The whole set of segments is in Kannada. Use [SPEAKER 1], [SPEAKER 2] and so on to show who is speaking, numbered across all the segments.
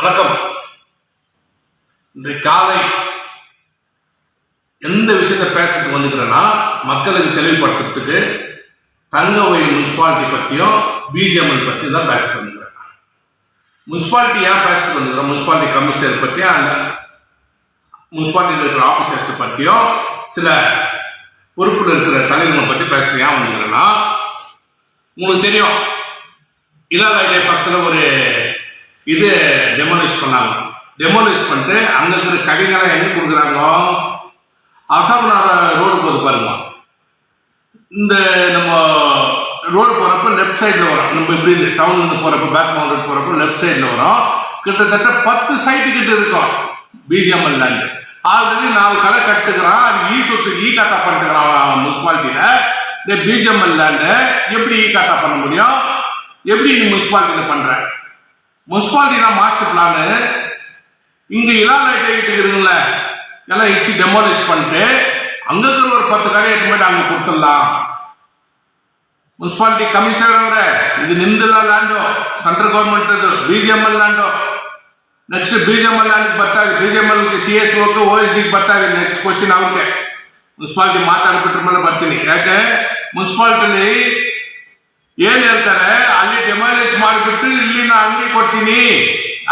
[SPEAKER 1] வணக்கம். இன்று காலை எந்த விஷயத்த பேசுறதுக்கு வந்துக்கிறேன்னா மக்களுக்கு தெளிவுபடுத்துறதுக்கு தங்கவை முனிசிபாலிட்டி பற்றியும் பிஜிஎம்எல் பற்றி தான் பேசிட்டு வந்துக்கிறேன் முனிசிபாலிட்டி ஏன் பேசிட்டு வந்துக்கிறோம் முனிசிபாலிட்டி கமிஷனர் பற்றியும் அந்த முனிசிபாலிட்டியில் இருக்கிற ஆஃபீஸர்ஸ் பற்றியும் சில பொறுப்பில் இருக்கிற தலைவர்களை பற்றி பேசுறது ஏன் வந்துக்கிறேன்னா உங்களுக்கு தெரியும் இல்லாத பக்கத்தில் ஒரு இது டெமோலிஷ் பண்ணாங்க. டெமோலிஷ் பண்ணிட்டு அங்கே இருக்கிற கடைகளை எங்கே கொடுக்குறாங்களோ அசாமநாத ரோடு போகுது பாருங்க. இந்த நம்ம ரோடு போகிறப்ப லெஃப்ட் சைடில் வரும். நம்ம இப்படி இந்த டவுன்லேருந்து போகிறப்ப பேக் மவுண்ட் போகிறப்ப லெஃப்ட் சைடில் வரும். கிட்டத்தட்ட பத்து சைட்டு கிட்ட இருக்கும். பிஜிஎம்எல் லேண்டு ஆல்ரெடி நாலு கடை கட்டுக்கிறான் அது ஈ சொத்து ஈ காத்தா பண்ணிட்டுக்கிறான் முனிசிபாலிட்டியில் இந்த பிஜிஎம்எல் லேண்டு எப்படி e ஈ காத்தா பண்ண முடியும்? எப்படி நீ முனிசிபாலிட்டியில் பண்ணுற முனிசிபாலிட்டினா மாஸ்டர் பிளானு இங்கே இலா லைட் ஆகிட்டு இருக்குங்கள எல்லாம் இடிச்சு டெமாலிஷ் பண்ணிட்டு அங்கே இருக்கிற ஒரு பத்து கடை எடுத்து போயிட்டு அங்கே கொடுத்துடலாம் ಮುನ್ಸಿಪಾಲಿಟಿ ಕಮಿಷನರ್ ಅವರೇ ಇದು ನಿಮ್ದಿಲ್ಲ ಲ್ಯಾಂಡು ಸೆಂಟ್ರಲ್ ಗೌರ್ಮೆಂಟ್ ಅದು B G M L land next B G M L land ಬರ್ತಾ ಇದೆ B G M L C S okay O S ಡಿಗೆ ಬರ್ತಾ ಇದೆ ನೆಕ್ಸ್ಟ್ ಕ್ವಶನ್ ಅವ್ರಿಗೆ ಮುನ್ಸಿಪಾಲಿಟಿ ಮಾತಾಡ್ಬಿಟ್ರ ಮೇಲೆ ಬರ್ತೀನಿ ಯಾಕೆ ಮುನ್ಸಿಪಾಲಿಟಿಲಿ ಏನ್ ಹೇಳ್ತಾರೆ? ಅಲ್ಲಿ ಡೆಮಾಲಿಷ್ ಮಾಡಿಬಿಟ್ಟು ಇಲ್ಲಿ ನಾ ಅಂಗಡಿ ಕೊಡ್ತೀನಿ.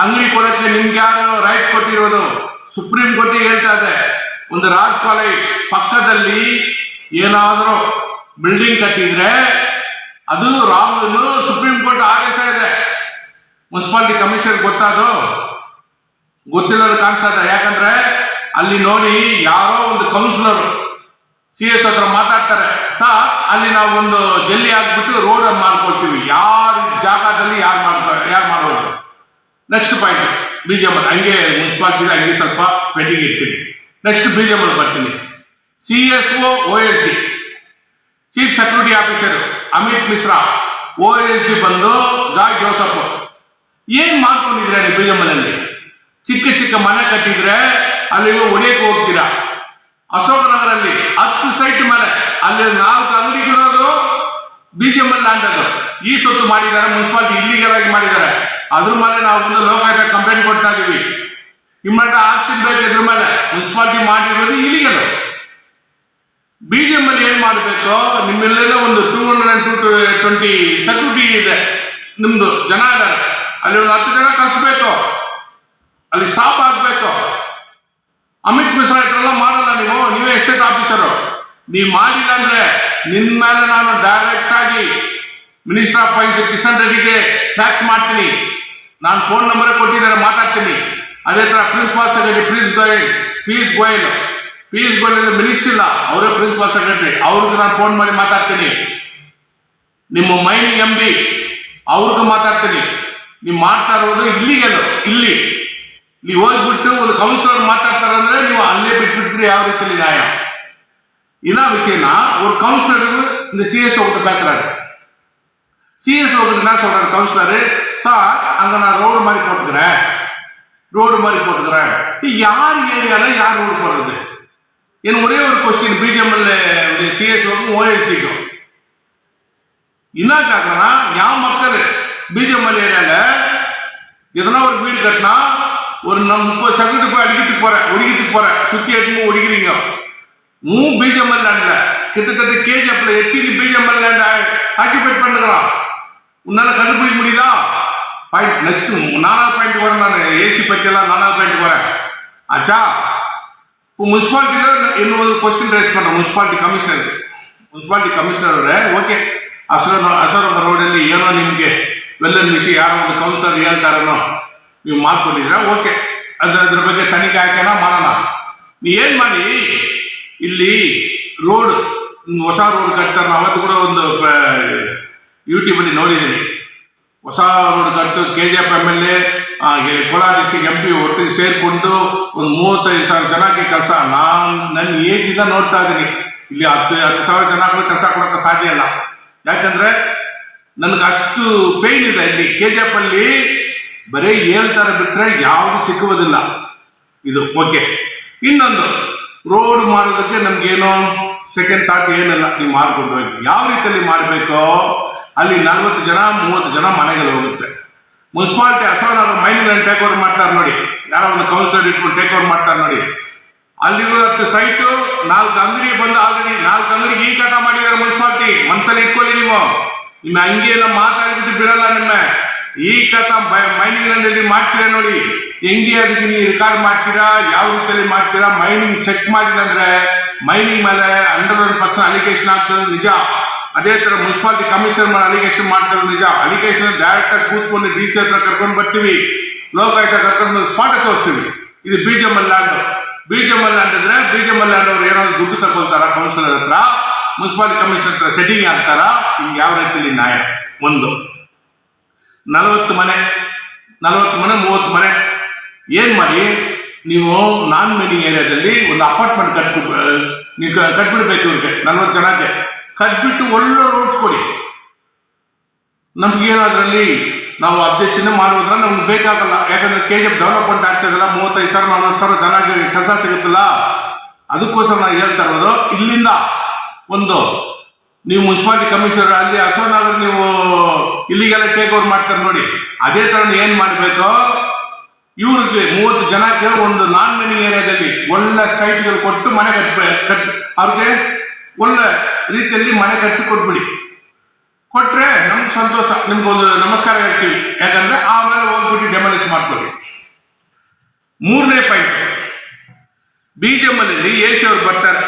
[SPEAKER 1] ಅಂಗಡಿ ಕೊಡಕ್ಕೆ ನಿಮ್ಗೆ ಯಾರು ರೈಟ್ಸ್ ಕೊಟ್ಟಿರೋದು? ಸುಪ್ರೀಂ ಕೋರ್ಟ್ ಹೇಳ್ತಾ ಇದೆ. ಒಂದು ರಾಜ್ ಕಾಲೇಜ್ ಪಕ್ಕದಲ್ಲಿ ಏನಾದರೂ ಬಿಲ್ಡಿಂಗ್ ಕಟ್ಟಿದ್ರೆ ಅದು ರಾಂಗ್ ಸುಪ್ರೀಂ ಕೋರ್ಟ್ ಆದೇಶ ಇದೆ. ಮುನ್ಸಿಪಾಲಿಟಿ ಕಮಿಷನರ್ ಗೊತ್ತಾದು? ಗೊತ್ತಿಲ್ಲದ ಇದೆ. ಯಾಕಂದ್ರೆ ಅಲ್ಲಿ ನೋಡಿ ಯಾರೋ ಒಂದು ಕೌನ್ಸಿಲರ್ ಸಿ ಎಸ್ ಹತ್ರ ಮಾತಾಡ್ತಾರೆ. ಸರ್ ಅಲ್ಲಿ ನಾವು ಒಂದು ಜಲ್ಲಿ ಹಾಕ್ಬಿಟ್ಟು ರೋಡ್ ಮಾಡ್ಕೊಳ್ತೀವಿ. ಯಾರ ಜಾಗದಲ್ಲಿ ಯಾರು ಮಾಡ್ಕೊ, ಯಾರು ಮಾಡೋದು? Next point B G M ಹಂಗೆ ಮುನ್ಸಿಪಾಲ್ಟಿ ಹಂಗೆ ಸ್ವಲ್ಪ ಪೆಂಡಿಂಗ್ ಇರ್ತೀನಿ. ನೆಕ್ಸ್ಟ್ ಬಿ ಜಿ ಎಂ ಬರ್ತೀನಿ. C S O S D chief security officer Amit Mishra O S D ಬಂದು ಜಾಯ್ ಜೋಸಫ್ ಏನ್ ಮಾಡ್ಕೊಂಡಿದ್ರೆ ಬಿ ಎಂ ಅಲ್ಲಿ? ಚಿಕ್ಕ ಚಿಕ್ಕ ಮನೆ ಕಟ್ಟಿದ್ರೆ ಅಲ್ಲಿ ಒಡೆಯಕ್ಕೆ ಹೋಗ್ತೀರಾ? ಅಶೋಕ್ ನಗರಲ್ಲಿ ಹತ್ತು ಸೈಟ್ ಮೇಲೆ ಅಲ್ಲಿ ನಾಲ್ಕು ಅಂಗಡಿಗಳಿರೋದು B G M L land ಈ ಸೊತ್ತು ಮಾಡಿದ್ದಾರೆ ಮುನ್ಸಿಪಾಲಿಟಿ ಇಲ್ಲಿಗಲ್ ಆಗಿ ಮಾಡಿದ್ದಾರೆ. ಅದ್ರ ಮೇಲೆ ನಾವು ಒಂದು ಲೋಕಾಯುಕ್ತ ಕಂಪ್ಲೇಂಟ್ ಕೊಡ್ತಾ ಇದೀವಿ. ಇಮ್ಮಟ ಆಕ್ಷನ್ ಬೇಕು ಇದ್ರ ಮೇಲೆ ಮುನ್ಸಿಪಾಲಿಟಿ ಮಾಡಿರೋದು ಇಲ್ಲಿಗಲ್ ಬಿಜೆಎಂ ಅಲ್ಲಿ ಏನ್ ಮಾಡಬೇಕು, ನಿಮ್ಮೆಲ್ಲೆಲ್ಲ ಒಂದು two hundred and two twenty security ಇದೆ. ನಿಮ್ದು ಜನ ಇದ್ದಾರೆ. ಅಲ್ಲಿ ಒಂದು ಹತ್ತು ಜನ ಕಳಿಸ್ಬೇಕು. ಅಲ್ಲಿ ಸ್ಟಾಪ್ ಆಗ್ಬೇಕು. ಅಮಿತ್ ಮಿಶ್ರಾ ಇದ್ರೆಲ್ಲ ಮಾಡಲ್ಲ ನೀವು, ನೀವೇ ಎಸ್ಟೇಟ್ ಆಫೀಸರು ನೀವು ಮಾಡಿಲ್ಲ ಅಂದ್ರೆ ನಿನ್ನ ಮೇಲೆ ನಾನು ಡೈರೆಕ್ಟ್ ಆಗಿ ಮಿನಿಸ್ಟರ್ ಆಫ್ ಫೈನ್ಸ್ ಕಿಶನ್ ರೆಡ್ಡಿಗೆ ಟ್ಯಾಕ್ಸ್ ಮಾಡ್ತೀನಿ. ನಾನು ಫೋನ್ ನಂಬರ್ ಕೊಟ್ಟಿದ್ದಾರೆ, ಮಾತಾಡ್ತೀನಿ. ಅದೇ ತರ principal secretary Piyush Goyal Piyush Goyal Piyush Goyal minister ಇಲ್ಲ. ಅವರೇ ಪ್ರಿನ್ಸಿಪಾಲ್ ಸೆಕ್ರೆಟರಿ ಅವ್ರಿಗೆ ನಾನು ಫೋನ್ ಮಾಡಿ ಮಾತಾಡ್ತೀನಿ. ನಿಮ್ಮ ಮೈನಿಂಗ್ ಎಂ ಬಿ ಅವ್ರಿಗೂ ಮಾತಾಡ್ತೀನಿ. ನೀವು ಮಾಡ್ತಾ ಇರೋದು ಇಲ್ಲಿಗೆಲ್ಲ ಇಲ್ಲಿ. ನೀವು ಹೋಗ್ಬಿಟ್ಟು ಒಂದು ಕೌನ್ಸಿಲರ್ ಮಾತಾಡ್ತಾರೆ ಅಂದ್ರೆ ನೀವು ಅಲ್ಲೇ ಬಿಟ್ಬಿಟ್ರಿ ಯಾವ ರೀತಿಯಲ್ಲಿ ನ್ಯಾಯ ಇನ್ನ ವಿಷಯನ ஒரு கவுன்சிலருக்கு இந்த சிஎஸ் உங்கள்கிட்ட பேசுறாரு சிஎஸ் உங்கள்கிட்ட என்ன சொல்றாரு கவுன்சிலரு சார் அங்க நான் ரோடு மாதிரி போட்டுக்கிறேன் ரோடு மாதிரி போட்டுக்கிறேன் இது யார் ஏரியால யார் ரோடு போடுறது எனக்கு ஒரே ஒரு கொஸ்டின் பிஜிஎம்எல் சிஎஸ்ஓக்கும் ஓஎஸ்டிக்கும் என்ன கேட்கறேன்னா என் மக்கள் பிஜிஎம்எல் ஏரியால எதனா ஒரு வீடு கட்டினா ஒரு நம்ம முப்பது செகண்ட் போய் அடிக்கிறதுக்கு போறேன் ஒடிக்கிறதுக்கு போறேன் சுத்தி எடுத்து ஒடிக்கிறீங்க மூ பிஜிஎம்எல் லேண்ட்ல கிட்டத்தட்ட கேஜிஎஃப்ல எத்தனை பிஜிஎம்எல் லேண்ட் ஆக்கிபைட் பண்ணுகிறான் உன்னால கண்டுபிடிக்க முடியுதா பாயிண்ட் நெக்ஸ்ட் நாலாவது பாயிண்ட் வரேன் நான் ஏசி பத்தி எல்லாம் நாலாவது பாயிண்ட் வரேன் ஆச்சா இப்போ ಮುನ್ಸಿಪಾಲ್ಟಿನ ಇನ್ನೊಂದು ಕ್ವಶನ್ ರೈಸ್ ಮಾಡ್ರೆ ಮುನ್ಸಿಪಾಲ್ಟಿ ಕಮಿಷನರ್ ಮುನ್ಸಿಪಾಲ್ಟಿ ಕಮಿಷನರ್ ಅವರೇ ಓಕೆ ಅಸರ ಅಸರದ ರೋಡಲ್ಲಿ ಏನೋ ನಿಮಗೆ ವೆಲ್ಲನ್ ವಿಷಯ ಯಾರೋ ಒಂದು ಕೌನ್ಸಿಲರ್ ಹೇಳ್ತಾರೇನೋ ನೀವು ಮಾಡ್ಕೊಂಡಿದ್ರೆ ಓಕೆ ಅದ್ರ ಅದ್ರ ಬಗ್ಗೆ ತನಿಖೆ ಹಾಕೋಣ ಮಾಡೋಣ. ಏನ್ ಮಾಡಿ? ಇಲ್ಲಿ ರೋಡ್ ಹೊಸ ರೋಡ್ ಕಟ್ತಾರೆ ಅವತ್ತು ಕೂಡ ಒಂದು ಯೂಟ್ಯೂಬಲ್ಲಿ ನೋಡಿದ್ದೀನಿ. ಹೊಸ ರೋಡ್ ಕಟ್ಟು K G F M L A Kolar district M P ಒಟ್ಟಿಗೆ ಸೇರಿಕೊಂಡು ಒಂದು ಮೂವತ್ತೈದು ಸಾವಿರ ಜನಕ್ಕೆ ಕೆಲಸ. ನಾನು ನನ್ನ ಏಜಿಂದ ನೋಡ್ತಾ ಇದ್ದೀನಿ. ಇಲ್ಲಿ ಹತ್ತು ಹತ್ತು ಸಾವಿರ ಜನಗಳು ಕೆಲಸ ಕೊಡೋಕೆ ಸಾಧ್ಯ ಇಲ್ಲ. ಯಾಕಂದ್ರೆ ನನಗೆ ಅಷ್ಟು ಪೇಯ್ನ್ ಇದೆ ಇಲ್ಲಿ ಕೆ ಜಿ ಎಫ್ ಅಲ್ಲಿ ಬರೀ ಹೇಳ್ತಾರೆ ಬಿಟ್ರೆ ಯಾವುದು ಸಿಕ್ಕುವುದಿಲ್ಲ. ಇದು ಓಕೆ. ಇನ್ನೊಂದು ರೋಡ್ ಮಾಡೋದಕ್ಕೆ ನಮ್ಗೇನೋ ಸೆಕೆಂಡ್ ಥಾಟ್ ಏನಿಲ್ಲ, ನೀವು ಮಾಡ್ಕೊಂಡು ಹೋಗಿ. ಯಾವ ರೀತಿಯಲ್ಲಿ ಮಾಡಬೇಕೋ, ಅಲ್ಲಿ ನಲ್ವತ್ತು ಜನ, ಮೂವತ್ತು ಜನ ಮನೆಗಳು ಹೋಗುತ್ತೆ. ಮುನ್ಸಿಪಾಲಿಟಿ ಅಸೋನವರು ಮೈಂಡ್ನ ಟೇಕ್ ಓವರ್ ಮಾಡ್ತಾರೆ ನೋಡಿ. ಯಾರೋ ಒಂದು ಕೌನ್ಸಿಲರ್ ಇಟ್ಕೊಂಡು ಟೇಕ್ ಓವರ್ ಮಾಡ್ತಾರೆ ನೋಡಿ. ಅಲ್ಲಿರೋ ಸೈಟು ನಾಲ್ಕು ಅಂಗಡಿ ಬಂದು ಆಲ್ರೆಡಿ ನಾಲ್ಕು ಅಂಗಡಿಗೆ ಈ ಕಟ ಮಾಡಿದ್ದಾರೆ ಮುನ್ಸಿಪಾಲಿಟಿ ಮನ್ಸಲ್ಲಿ ಇಟ್ಕೊಳ್ಳಿ ನೀವು. ನಿಮ್ಮ ಹಂಗೆ ಎಲ್ಲ ಮಾತಾಡಿಬಿಟ್ಟು ಬಿಡಲ್ಲ ನಿಮ್ಮ. ಈ ಕಥ ಮೈನಿಂಗ್ ಲ್ಯಾಂಡ್ ಮಾಡ್ತೀರಾ ನೋಡಿ? ಹೆಂಗೆ ಅದಕ್ಕೆ ನೀವು ರೆಕಾರ್ಡ್ ಮಾಡ್ತೀರಾ? ಯಾವ ರೀತಿಯಲ್ಲಿ ಮಾಡ್ತೀರಾ? ಮೈನಿಂಗ್ ಚೆಕ್ ಮಾಡಿಲ್ಲ ಅಂದ್ರೆ ಮೈನಿಂಗ್ ಮೇಲೆ ಹಂಡ್ರೆಡ್ ಒನ್ ಪರ್ಸೆಂಟ್ ಅಲಿಗೇಷನ್ ಆಗ್ತದೆ ನಿಜ. ಅದೇ ತರ ಮುನ್ಸಿಪಾಲಿಟಿ ಕಮಿಷನರ್ ಮೇಲೆ ಅಲಿಗೇಷನ್ ಮಾಡ್ತಾರೆ ನಿಜ. ಅಲಿಗೇಷನ್ ಡೈರೆಕ್ಟ್ ಆಗಿ ಕೂತ್ಕೊಂಡು ಡಿ ಸಿ ಹತ್ರ ಕರ್ಕೊಂಡು ಬರ್ತೀವಿ. ಲೋಕಾಯುಕ್ತ ಕರ್ಕೊಂಡು ಸ್ಪಾಟ ತೋರಿಸ್ತೀವಿ. ಇದು ಬಿ ಜೆ ಮಲ್ಲಾಂಡ್ ಅಂದ್ರೆ ಬಿಜೆಪಿ ಮಲ್ಲಾಂಡ್ ಅವ್ರು ಏನಾದ್ರು ದುಡ್ಡು ತಗೊಳ್ತಾರ ಕೌನ್ಸಿಲರ್ ಹತ್ರ? ಮುನ್ಸಿಪಾಲಿಟಿ ಕಮಿಷನರ್ ಹತ್ರ ಸೆಟ್ಟಿಂಗ್ ಆಗ್ತಾರ ಹಿಂಗೆ ಯಾವ ರೀತಿಯಲ್ಲಿ ನ್ಯಾಯ? ಒಂದು. ನಲವತ್ತು ಮನೆ ನಲವತ್ತು ಮನೆ, ಮೂವತ್ತು ಮನೆ. ಏನ್ ಮಾಡಿ? ನೀವು ನಾನ್ ಮೆನಿ ಏರಿಯಾದಲ್ಲಿ ಒಂದು ಅಪಾರ್ಟ್ಮೆಂಟ್ ಕಟ್ಬಿಟ್ಟು ನೀವು ಕಟ್ಬಿಡ್ಬೇಕು ಇವ್ರಿಗೆ, ನಲ್ವತ್ತು ಜನಕ್ಕೆ. ಕಟ್ಬಿಟ್ಟು ಒಳ್ಳೆ ರೋಡ್ಸ್ ಕೊಡಿ. ನಮ್ಗೇನು ಅದರಲ್ಲಿ ನಾವು ಅಧ್ಯಕ್ಷನೇ ಮಾಡೋದ್ರ ನಮ್ಗೆ ಬೇಕಾಗಲ್ಲ. ಯಾಕಂದ್ರೆ ಕೆ ಜಿ ಡೆವಲಪ್ಮೆಂಟ್ ಆಗ್ತದಲ್ಲ, ಮೂವತ್ತೈದು ಸಾವಿರ, ನಲ್ವತ್ತು ಸಾವಿರ ಜನಕ್ಕೆ ಕೆಲಸ ಸಿಗುತ್ತಲ್ಲ. ಅದಕ್ಕೋಸ್ಕರ ನಾವು ಹೇಳ್ತಾ ಇರೋದು, ಇಲ್ಲಿಂದ ಒಂದು ನೀವು ಮುನ್ಸಿಪಾಲಿಟಿ ಕಮಿಷನರ್ ಅಲ್ಲಿ ಅಶೋಕನಗರ್ ನೀವು ಇಲ್ಲಿಗೆಲ್ಲ ಟೇಕ್ ಓವರ್ ಮಾಡ್ತಾರೆ ನೋಡಿ. ಅದೇ ತರ ಏನ್ ಮಾಡಬೇಕು, ಇವ್ರಿಗೆ ಮೂವತ್ತು ಜನಕ್ಕೆ ಒಂದು ನಾನ್ ಮೆನಿ ಏರಿಯಾದಲ್ಲಿ ಒಳ್ಳೆ ಸೈಟ್ಗಳು ಕೊಟ್ಟು ಮನೆ ಕಟ್, ಅವ್ರಿಗೆ ಒಳ್ಳೆ ರೀತಿಯಲ್ಲಿ ಮನೆ ಕಟ್ಟಿ ಕೊಟ್ಬಿಡಿ. ಕೊಟ್ರೆ ನಮ್ಗೆ ಸಂತೋಷ ನಿಮ್ಗೊಂದು ನಮಸ್ಕಾರ ಹೇಳ್ತೀವಿ. ಯಾಕಂದ್ರೆ ಆಮೇಲೆ ಹೋಗ್ಬಿಟ್ಟು ಡೆಮಾಲಿಷ್ ಮಾಡ್ಕೊಳ್ಳಿ. ಮೂರನೇ ಪಾಯಿಂಟ್ ಬಿಜೆಪಿ ಎ ಸಿ ಅವ್ರು ಬರ್ತಾರೆ.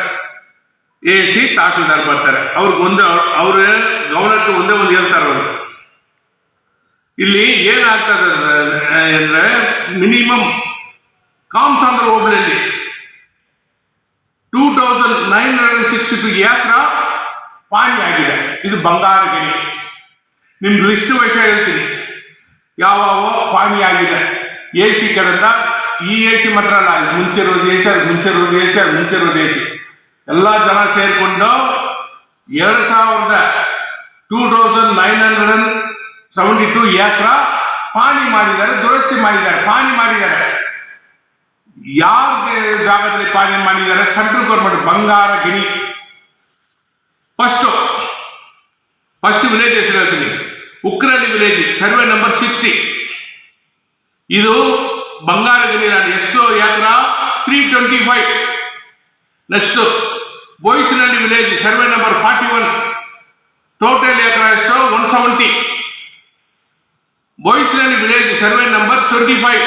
[SPEAKER 1] ಎ ಸಿ ತಹಸೀಲ್ದಾರ್ ಬರ್ತಾರೆ. ಅವ್ರಿಗೆ ಒಂದು ಅವ್ರ ಗಮನಕ್ಕೆ ಒಂದೇ ಒಂದು ಹೇಳ್ತಾರೆ ಇಲ್ಲಿ ಏನಾಗ್ತದೆ ಅಂದ್ರೆ minimum Kamasandra ಹೋಬಳಿಯಲ್ಲಿ two thousand nine hundred sixty ಯಾತ್ರ ಪಾಣಿ ಆಗಿದೆ. ಇದು ಬಂಗಾರ ಗಿಣಿ ನಿಮ್ಗೆ ಲಿಸ್ಟ್ ವಿಷಯ ಹೇಳ್ತೀನಿ. ಯಾವ ಪಾಣಿ ಆಗಿದೆ. ಎ ಸಿ ಕಡೆಯಿಂದ ಈ ಎ ಸಿ ಮಾತ್ರ ಅಲ್ಲ ಮುಂಚೆ ಇರೋದು ಎ ಸಿ ಮುಂಚೆ ಇರೋದು ಎ ಸಿ ಮುಂಚೆ ಇರೋದು ಎ ಸಿ. ಎಲ್ಲ ಜನ ಸೇರಿಕೊಂಡು ಎರಡು ಸಾವಿರದ two thousand nine hundred and seventy two acre ಪಾಣಿ ಮಾಡಿದ್ದಾರೆ, ದುರಸ್ತಿ ಮಾಡಿದ್ದಾರೆ, ಪಾಣಿ ಮಾಡಿದ್ದಾರೆ. ಯಾವ ಜಾಗದಲ್ಲಿ ಪಾಣಿ ಮಾಡಿದ್ದಾರೆ, ಸೆಂಟ್ರಲ್ ಗೌರ್ಮೆಂಟ್, ಬಂಗಾರ, ಗಣಿ. ಫಸ್ಟ್ ಫಸ್ಟ್ ವಿಲೇಜ್ ಹೆಸರು ಹೇಳ್ತೀನಿ. Ukralli village survey number sixty ಇದು ಬಂಗಾರ ಗಣಿ ನಾನು ಎಷ್ಟು ಯಾತ್ರ three twenty five next Boisanahalli village survey number forty one total acre ಎಷ್ಟು one seventy Boisanahalli village survey number twenty five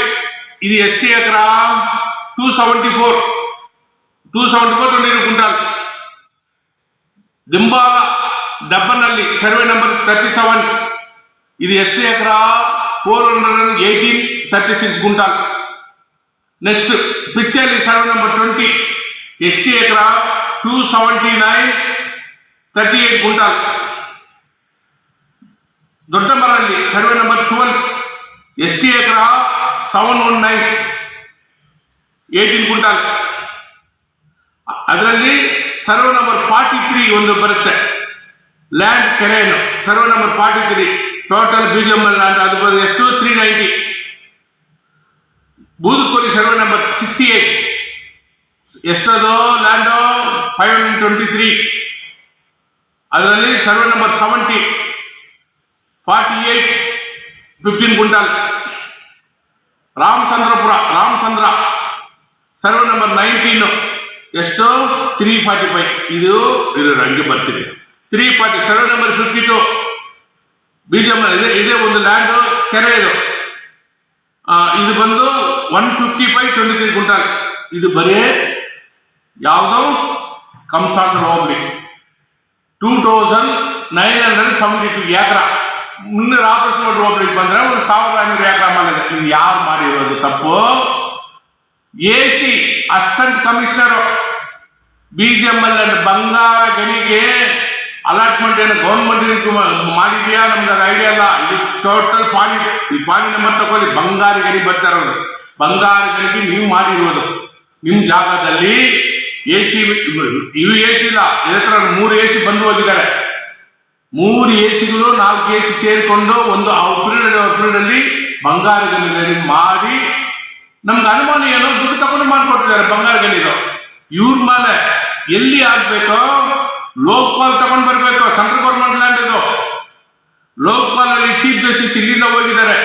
[SPEAKER 1] ಇದು ಎಷ್ಟು acre two seventy four two seventy four twenty quintal ದಿಂಬಾಲ ಡಬ್ಬನಲ್ಲಿ ಸರ್ವೆ ನಂಬರ್ ತರ್ಟಿ ಸೆವೆನ್ ಇದು ಎಷ್ಟು acre four hundred and eighteen thirty six quintal next ಪಿಚ್ಚಲ್ಲಿ survey number twenty ಎಷ್ಟು acre two seventy nine thirty eight quintal ದೊಡ್ಡ ಮರಲ್ಲಿ ಸರ್ವೆ ನಂಬರ್ ಟ್ವೆಲ್ ಎಷ್ಟು acre seven one nine eighteen quintal ಅದರಲ್ಲಿ ಸರ್ವೆ ನಂಬರ್ ಫಾರ್ಟಿ ತ್ರೀ ಒಂದು ಬರುತ್ತೆ. ಲ್ಯಾಂಡ್ ಕೆರೆಯನ್ನು survey number forty three total BGM land ಅದು ಬರೋದು ಎಷ್ಟು three ninety Budukori survey number sixty eight ಎಷ್ಟದು? ಲ್ಯಾಂಡೋ ಫೈವ್ ಹಂಡ್ರೆಡ್ ಟ್ವೆಂಟಿ ತ್ರೀ ಅದರಲ್ಲಿ survey number seventy forty eight fifteen quintal Ramachandrapura, Ramachandra. Survey number nineteen ಎಷ್ಟು? ತ್ರೀ ಫಾರ್ಟಿ ಫೈವ್ ಇದು ಇದು ಹಂಗೆ ಬರ್ತಿದೆ. Three forty survey number fifty two BJP ಇದೆ. ಇದೇ ಒಂದು ಲ್ಯಾಂಡ್ ಕೆರೆ ಇದು ಇದು ಬಂದು one fifty five twenty three quintal ಇದು ಬರೀ ಯಾವುದು? ಕಂಸಾಂತರ ಹೋಗ್ಲಿ two thousand nine hundred seventy two acre ಮುಂದೆ ಆಪರೇಷನ್ ಮಾಡಿ ಹೋಗ್ಲಿಕ್ಕೆ ಬಂದ್ರೆ ಒಂದು ಸಾವಿರದ ಐನೂರು ಯಾತ್ರ ಮಾಡಿದೆ ಇದು. ಯಾರು ಮಾಡಿರೋದು ತಪ್ಪು? A C, assistant commissioner. BGML ಬಂಗಾರ ಗಣಿಗೆ ಅಲಾಟ್ಮೆಂಟ್ ಏನು ಗೌರ್ಮೆಂಟ್ ಮಾಡಿದೆಯಾ? ನಮ್ಗೆ ಅದು ಐಡಿಯಾ ಇಲ್ಲ ಇದು ಟೋಟಲ್ ಪಾಣಿ ಈ ಪಾಣಿ ನಂಬರ್ ತಗೊಳ್ಳಿ. ಬಂಗಾರ ಗಣಿ ಬರ್ತಾ ಇರೋದು. ಬಂಗಾರ ಗಣಿಗೆ ನೀವು ಮಾಡಿರುವುದು ನಿಮ್ ಜಾಗದಲ್ಲಿ ಎ ಸಿ ಇವು ಎ ಸಿ ಇಲ್ಲ ಇದ್ರ ಮೂರು ಎ ಸಿ ಬಂದು ಹೋಗಿದ್ದಾರೆ. ಮೂರು ಎ ಸಿಗಳು ನಾಲ್ಕು ಎ ಸಿ ಸೇರಿಕೊಂಡು ಒಂದು ಆ ಪೀರಿಯಡ್ ಪೀರಿಯಡ್ ಅಲ್ಲಿ ಬಂಗಾರ ಗಣಿಗಳಲ್ಲಿ ಮಾಡಿ ನಮ್ಗೆ ಅನುಮಾನ ಏನೋ ದುಡ್ಡು ತಗೊಂಡು ಮಾಡ್ಕೊಟ್ಟಿದ್ದಾರೆ ಬಂಗಾರ ಗಣಿದು ಇವ್ರ ಮೇಲೆ ಎಲ್ಲಿ ಆಗ್ಬೇಕೋ? ಲೋಕಪಾಲ್ ತಗೊಂಡ್ ಬರ್ಬೇಕು. ಸೆಂಟ್ರಲ್ ಗೌರ್ಮೆಂಟ್ ಲ್ಯಾಂಡ್ ಇದು. ಲೋಕಪಾಲ್ ಅಲ್ಲಿ ಚೀಫ್ ಜಸ್ಟಿಸ್ ಇಲ್ಲಿಂದ ಹೋಗಿದ್ದಾರೆ.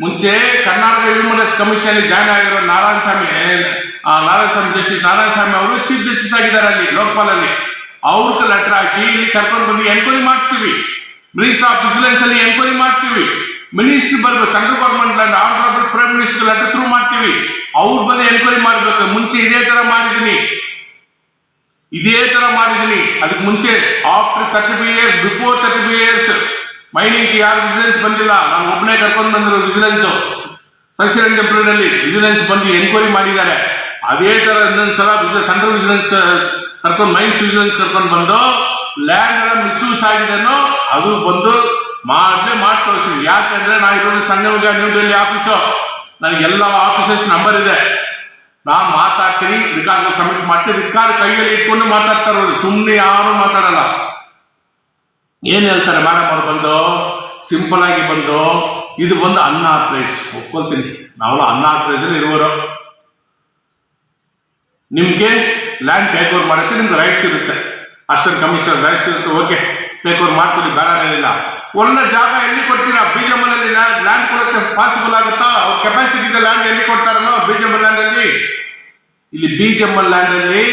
[SPEAKER 1] ಮುಂಚೆ ಕರ್ನಾಟಕ ಹ್ಯೂಮನ್ ಕಮಿಷನ್ ಜಾಯ್ನ್ ಆಗಿರೋ ನಾರಾಯಣ ಸ್ವಾಮಿ ಆ, ನಾರಾಯಣ ಸ್ವಾಮಿ ಜಸ್ಟಿಸ್ ನಾರಾಯಣ ಸ್ವಾಮಿ ಅವರು ಚೀಫ್ ಜಸ್ಟಿಸ್ ಆಗಿದ್ದಾರೆ ಅಲ್ಲಿ ಲೋಕಪಾಲ್ ಅಲ್ಲಿ ಅವ್ರಿಗೆ ಲೆಟರ್ ಹಾಕಿ ಇಲ್ಲಿ ಕರ್ಕೊಂಡು ಬಂದು ಎನ್ಕ್ವೈರಿ ಮಾಡ್ತೀವಿ. ಮಿನಿಸ್ಟರ್ ಆಫ್ ವಿಜಿಲೆನ್ಸ್ ಅಲ್ಲಿ ಎನ್ಕ್ವೈರಿ ಮಾಡ್ತೀವಿ. ಮಿನಿಸ್ಟರ್ ಬರ್ಬೇಕು central government honourable prime minister letter through ಮಾಡ್ತೀವಿ. ಅವ್ರ ಬಂದು ಎನ್ಕ್ವೈರಿ ಮಾಡ್ಬೇಕು. ಮುಂಚೆ ಇದೇ ತರ ಮಾಡಿದೀನಿ ಇದೇ ತರ ಮಾಡಿದೀನಿ ಅದಕ್ಕೆ ಮುಂಚೆ after thirty five years before thirty five years mining ಯಾರು ವಿಜಿಲೆನ್ಸ್ ಬಂದಿಲ್ಲ. ನಾನು ಒಬ್ಬನೇ ಕರ್ಕೊಂಡು ಬಂದರು ವಿಜಿಲೆನ್ಸ್ ಸಸಿರಂಜಪುರದಲ್ಲಿ ವಿಜಿಲೆನ್ಸ್ ಬಂದು ಎನ್ಕ್ವೈರಿ ಮಾಡಿದ್ದಾರೆ. ಅದೇ ತರ ಇನ್ನೊಂದ್ಸಲ ಸೆಂಟ್ರಲ್ ವಿಜಿಲೆನ್ಸ್ ಕರ್ಕೊಂಡು ಮೈನ್ಸ್ ವಿಜಿಲೆನ್ಸ್ ಕರ್ಕೊಂಡು ಬಂದು ಲ್ಯಾಂಡ್ ಎಲ್ಲ ಮಿಸ್ಯೂಸ್ ಆಗಿದೆನೋ, ಅದು ಬಂದು ಮಾಡಲೇ ಮಾಡಿ ಕಳಿಸಿದ್ವಿ ಯಾಕಂದ್ರೆ ನಾ ಇರೋದು ಸಣ್ಣ ನ್ಯೂ ಡೆಲ್ಲಿ ಆಫೀಸು ನನಗೆ ಎಲ್ಲ ಆಫೀಸಸ್ ನಂಬರ್ ಇದೆ. ನಾನು ಮಾತಾಡ್ತೀನಿ ರಿಕಾರ್ಡ್ ಸಬ್ಮಿಟ್ ಮಾಡ್ತೀನಿ. ರಿಕಾರ್ಡ್ ಕೈಯಲ್ಲಿ ಇಟ್ಕೊಂಡು ಮಾತಾಡ್ತಾ ಇರೋದು. ಸುಮ್ಮನೆ ಯಾರು ಮಾತಾಡಲ್ಲ. ಏನ್ ಹೇಳ್ತಾರೆ ಮೇಡಮ್ ಅವ್ರು ಬಂದು? ಸಿಂಪಲ್ ಆಗಿ ಬಂದು, ಇದು ಬಂದು ಅನ್ನ ಪ್ಲೇಸ್ ಒಪ್ಕೊಳ್ತೀನಿ. ನಾವೆಲ್ಲ ಅನ್ನ ಪ್ಲೇಸಲ್ಲಿ ಇರುವರು ನಿಮ್ಗೆ ಲ್ಯಾಂಡ್ ಟೇಕ್ ಓವರ್ ಮಾಡೋಕ್ಕೆ ನಿಮ್ಗೆ ರೈಟ್ಸ್ ಇರುತ್ತೆ. ಕಮಿಷನ್ ಕಮಿಷನರ್ ರೈಟ್ಸ್ ಇರುತ್ತೆ ಓಕೆ ಟೇಕ್ ಓವರ್ ಮಾಡ್ಕೊಳ್ಳಿ, ಬೇಡ ಒಳ್ಳೆ ಜಾಗ ಎಲ್ಲಿ ಕೊಡ್ತೀರಾ? ಬಿಜೆಮಲ್ಲಿ ಲ್ಯಾಂಡ್ ಕೊಡೋಕ್ಕೆ ಪಾಸಿಬಲ್ ಆಗುತ್ತಾ? ಅವ್ರ ಕೆಪಾಸಿಟಿ ಇದೆ ಲ್ಯಾಂಡ್ ಎಲ್ಲಿ ಕೊಡ್ತಾರನೋ ಬಿಜೆಪಿ ಲ್ಯಾಂಡ್ ಅಲ್ಲಿ? ಇಲ್ಲಿ ಬಿಜೆಪಿ ಲ್ಯಾಂಡ್ ಅಲ್ಲಿ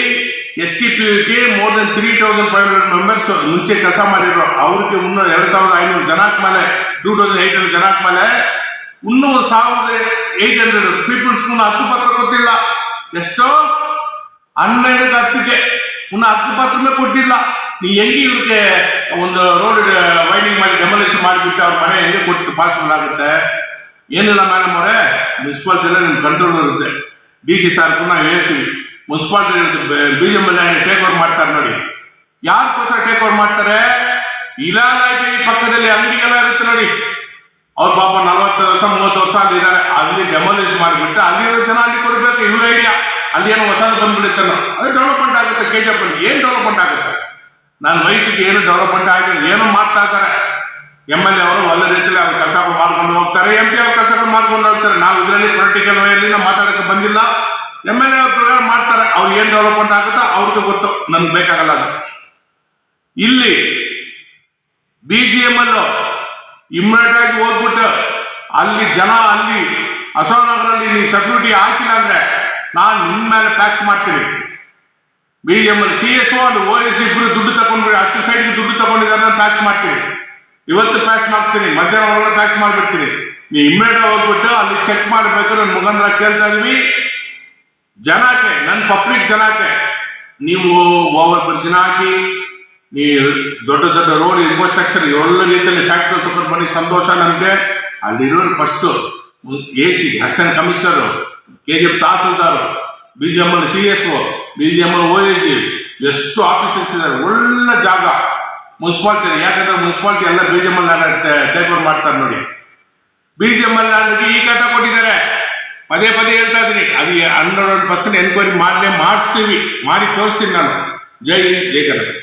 [SPEAKER 1] ಎಸ್ ಟಿ ಪಿ ಗೆ more than three thousand five hundred members ಮುಂಚೆ ಕೆಲಸ ಮಾಡಿದ್ರು. ಅವ್ರಿಗೆ ಇನ್ನೂ ಎರಡ್ ಸಾವಿರದ ಐನೂರು ಜನಕ್ಕೆ ಮೇಲೆ ಟೂ ತೌಸಂಡ್ ಏಟ್ ಹಂಡ್ರೆಡ್ ಜನ ಮೇಲೆ ಇನ್ನೂ ಸಾವಿರದ ಏಟ್ ಹಂಡ್ರೆಡ್ ಪೀಪಲ್ಸ್ ಹತ್ತು ಪತ್ರ ಗೊತ್ತಿಲ್ಲ ಎಷ್ಟೋ ಹನ್ನೆರಡು ಹತ್ತಿಗೆ ಇನ್ನು ಹತ್ತು ಪತ್ರನೇ ಕೊಟ್ಟಿಲ್ಲ. ನೀ ಹೆಂಗೆ ಇವ್ರಿಗೆ ಒಂದು ರೋಡ್ ವೈಂಡಿಂಗ್ ಮಾಡಿ ಡೆಮೊಲೇಷನ್ ಮಾಡಿಬಿಟ್ಟು ಅವ್ರ ಮನೆ ಹೆಂಗೆ ಕೊಟ್ಟು ಪಾಸಿಬಲ್ ಆಗುತ್ತೆ ಏನಿಲ್ಲ ಮೇಡಮ್ ಅವರೇ ಮುನ್ಸಿಪಾಲ್ಟಿಯಲ್ಲೇ ನಿಮ್ಗೆ ಕಂಟ್ರೋಲ್ ಇರುತ್ತೆ. ಡಿ ಸಿ ಸಾರ್ಗೂ ನಾವು ಹೇಳ್ತೀವಿ municipality B M L take over ಮಾಡ್ತಾರೆ ನೋಡಿ. ಯಾರಿಗೋಸ್ಕರ ಟೇಕ್ ಓವರ್ ಮಾಡ್ತಾರೆ? ಇಲಾಖೆ ಪಕ್ಕದಲ್ಲಿ ಅಂಗಡಿಗೆಲ್ಲ ಇರುತ್ತೆ ನೋಡಿ. ಅವ್ರ ಪಾಪ ನಲವತ್ತು ವರ್ಷ, ಮೂವತ್ತು ವರ್ಷ ಆಗಿದ್ದಾರೆ ಅಲ್ಲಿ ಡೆಮೊಲಿಷ್ ಮಾಡಿಬಿಟ್ಟು ಅಲ್ಲಿರೋ ಜನ ಅಲ್ಲಿ ಕೊಡಬೇಕು, ಇವ್ರ ಐಡಿಯಾ ಅಲ್ಲಿ ಏನೋ ಹೊಸದು ಬಂದ್ಬಿಡುತ್ತೇನೋ ಅದು ಡೆವಲಪ್ಮೆಂಟ್ ಆಗುತ್ತೆ ಕೆ ಜಿ ಎಫ್ ಅಲ್ಲಿ. ಏನು ಡೆವಲಪ್ಮೆಂಟ್ ಆಗುತ್ತೆ? ನಾನು ವಯಸ್ಸಿಗೆ ಏನು ಡೆವಲಪ್ಮೆಂಟ್ ಆಗಿಲ್ಲ ಏನೋ ಮಾಡ್ತಾ ಇದ್ದಾರೆ? ಎಂ ಎಲ್ ಎ ಅವರು ಒಳ್ಳೆ ರೀತಿಯಲ್ಲಿ ಅವ್ರ ಕೆಲಸ ಮಾಡ್ಕೊಂಡು ಹೋಗ್ತಾರೆ. ಎಂ ಪಿ ಅವ್ರ ಕೆಲಸ ಮಾಡ್ಕೊಂಡು ಹೋಗ್ತಾರೆ. ನಾವು ಇದರಲ್ಲಿ ಪೊಲಿಟಿಕಲ್ ವೇಯಲ್ಲಿ ನಾವು ಮಾತಾಡಕ್ಕೆ ಬಂದಿಲ್ಲ. ಎಂ ಎಲ್ ಎ ಅವ್ರ ಪ್ರಕಾರ ಮಾಡ್ತಾರೆ. ಅವ್ರು ಏನು ಡೆವಲಪ್ಮೆಂಟ್ ಆಗುತ್ತೋ ಅವ್ರಿಗೆ ಗೊತ್ತು. ನನ್ಗೆ ಬೇಕಾಗಲ್ಲ ಅದು. ಇಲ್ಲಿ ಬಿ ಜಿ ಎಂ ಅಲ್ಲೂ ಇಮ್ಮಿಡಿಯೇಟ್ ಆಗಿ ಹೋಗ್ಬಿಟ್ಟು ಅಲ್ಲಿ ಜನ ಅಲ್ಲಿ ಅಶೋಕನಗರಲ್ಲಿ ನೀವು ಸೆಕ್ಯೂರಿಟಿ ಹಾಕಿಲ್ಲ ಅಂದ್ರೆ ನಾನು ನಿಮ್ಮ ಮೇಲೆ ಟ್ಯಾಕ್ಸ್ ಮಾಡ್ತೀನಿ. ಬಿ ಎಂ ಸಿ ಎಸ್ ಅಲ್ಲಿ ಓ ಎಸ್ ಇಬ್ರು ದುಡ್ಡು ತಗೊಂಡ್ರಿ, ಹತ್ತು ಸೈಡ್ಗೆ ದುಡ್ಡು ತಗೊಂಡಿದ್ದಾರೆ ಟ್ಯಾಕ್ಸ್ ಮಾಡ್ತೀನಿ. ಇವತ್ತು ಟ್ಯಾಕ್ಸ್ ಮಾಡ್ತೀನಿ, ಮಧ್ಯಾಹ್ನ ಒಳಗೆ ಟ್ಯಾಕ್ಸ್ ಮಾಡ್ಬಿಡ್ತೀನಿ. ನೀವು ಇಮ್ಮಿಡಿಯೇಟ್ ಹೋಗ್ಬಿಟ್ಟು ಅಲ್ಲಿ ಚೆಕ್ ಮಾಡಬೇಕು ನನ್ನ ಮುಖಾಂತರ ಕೇಳ್ತಾ ಇದೀವಿ. ಜನಕ್ಕೆ ನನ್ನ ಪಬ್ಲಿಕ್ ಜನಕ್ಕೆ, ನೀವು ಓವರ್ ಬ್ರಿಡ್ಜ್ನ ಹಾಕಿ ನೀ ದೊಡ್ಡ ದೊಡ್ಡ ರೋಡ್ ಇನ್ಫ್ರಾಸ್ಟ್ರಕ್ಚರ್ ಎಲ್ಲ ರೀತಿಯಲ್ಲಿ ಫ್ಯಾಕ್ಟ್ರಿ ತಗೊಂಡು ಬನ್ನಿ, ಸಂತೋಷ ನಮಗೆ. ಅಲ್ಲಿರೋರು first A C assistant commissioner K G F tahsildar B G M L C S O B G M L O S G, ಎಷ್ಟು ಆಫೀಸಸ್ ಇದ್ದಾರೆ ಒಳ್ಳೆ ಜಾಗ. ಮುನ್ಸಿಪಾಲ್ಟಿ ಯಾಕಂದ್ರೆ ಮುನ್ಸಿಪಾಲ್ಟಿ ಎಲ್ಲ ಬಿ ಜಿ ಎಂ ಎಲ್ ಮಾಡ್ತಾರೆ ನೋಡಿ. ಬಿ ಜಿ ಎಂ ಎಲ್ ಈ ಕಥ ಕೊಟ್ಟಿದ್ದಾರೆ. ಪದೇ ಪದೇ ಹೇಳ್ತಾ ಇದ್ದೀನಿ. ಅದು ಹಂಡ್ರೆಡ್ ಪರ್ಸೆಂಟ್ ಎನ್ಕ್ವೈರಿ ಮಾಡಲೇ ಮಾಡಿಸ್ತೀವಿ, ಮಾಡಿ ತೋರಿಸ್ತೀನಿ ನಾನು. ಜೈ ಹಿಂದ್, ಜೈ ಕರ್ನಾಟಕ